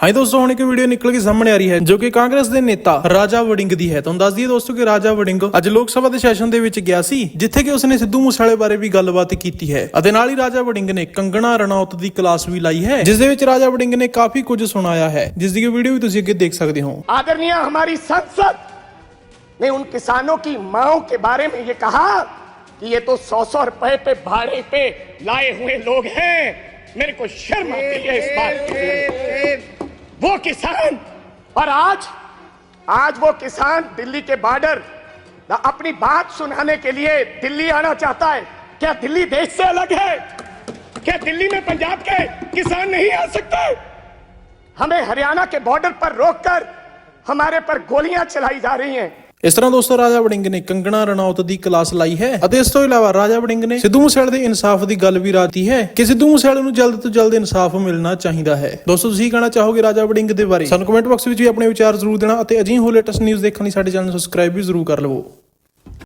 ਹਾਂਜੀ ਦੋਸਤੋ ਹੁਣ ਇੱਕ ਵੀਡੀਓ ਨਿਕਲ ਕੇ ਸਾਹਮਣੇ ਆ ਰਹੀ ਹੈ ਜੋ ਕਿ ਕਾਂਗਰਸ ਦੇ ਨੇਤਾ ਰਾਜਾ ਵੜਿੰਗ ਦੀ ਹੈ ਤੁਹਾਨੂੰ ਦੱਸ ਦਈਏ ਦੋਸਤੋ ਕਿ ਰਾਜਾ ਵੜਿੰਗ ਅੱਜ ਲੋਕ ਸਭਾ ਦੇ ਸੈਸ਼ਨ ਦੇ ਵਿੱਚ ਗਿਆ ਸੀ ਜਿੱਥੇ ਕਿ ਉਸਨੇ ਸਿੱਧੂ ਮੂਸੇਵਾਲੇ ਬਾਰੇ ਵੀ ਗੱਲਬਾਤ ਕੀਤੀ ਹੈ ਅਤੇ ਨਾਲ ਹੀ ਰਾਜਾ ਵੜਿੰਗ ਨੇ ਕੰਗਣਾ ਰਣੌਤ ਦੀ ਕਲਾਸ ਵੀ ਲਾਈ ਹੈ ਜਿਸ ਦੇ ਵਿੱਚ ਰਾਜਾ ਵੜਿੰਗ ਨੇ ਕਾਫੀ ਕੁਝ ਸੁਣਾਇਆ ਹੈ ਜਿਸ ਦੀ ਵੀਡੀਓ ਵੀ ਤੁਸੀਂ ਅੱਗੇ ਦੇਖ ਸਕਦੇ ਹੋ आदरणीय हमारी संसद ने उन किसानों की माओ के बारे में ये कहा कि ये तो सौ सौ रुपए पे भाड़े पे लाए हुए लोग हैं मेरे को शर्म आती है इस बात के लिए वो किसान। और आज आज वो किसान दिल्ली के बॉर्डर अपनी बात सुनाने के लिए दिल्ली आना चाहता है। क्या दिल्ली देश से अलग है? क्या दिल्ली में पंजाब के किसान नहीं आ सकते? हमें हरियाणा के बॉर्डर पर रोककर हमारे पर गोलियाँ चलाई जा रही हैं। ਇਸ ਤਰ੍ਹਾਂ ਦੋਸਤੋ, ਰਾਜਾ ਵੜਿੰਗ ਨੇ ਕੰਗਣਾ ਰਣੌਤ ਦੀ ਕਲਾਸ ਲਾਈ ਹੈ ਅਤੇ ਇਸ ਤੋਂ ਇਲਾਵਾ ਰਾਜਾ ਵੜਿੰਗ ਨੇ ਸਿੱਧੂ ਮੂਸੇਵਾਲੇ ਦੇ ਇਨਸਾਫ ਦੀ ਗੱਲ ਵੀ ਰਾਤੀ ਹੈ ਕਿ ਸਿੱਧੂ ਮੂਸੇਵਾਲੇ ਨੂੰ ਜਲਦ ਤੋਂ ਜਲਦ ਇਨਸਾਫ ਮਿਲਣਾ ਚਾਹੀਦਾ ਹੈ। ਦੋਸਤੋ, ਤੁਸੀਂ ਕਹਿਣਾ ਚਾਹੋਗੇ ਰਾਜਾ ਵੜਿੰਗ ਦੇ ਬਾਰੇ? ਸਾਨੂੰ ਕਮੈਂਟ ਬਾਕਸ ਵਿੱਚ ਵੀ ਆਪਣੇ ਵਿਚਾਰ ਜ਼ਰੂਰ ਦੇਣਾ ਅਤੇ ਅਜਿਹੀ ਹੋ ਲੇਟੈਸਟ ਨਿਊਜ਼ ਦੇਖਣ ਲਈ ਸਾਡੇ ਚੈਨਲ ਨੂੰ ਸਬਸਕ੍ਰਾਈਬ ਵੀ ਜ਼ਰੂਰ ਕਰ ਲਵੋ।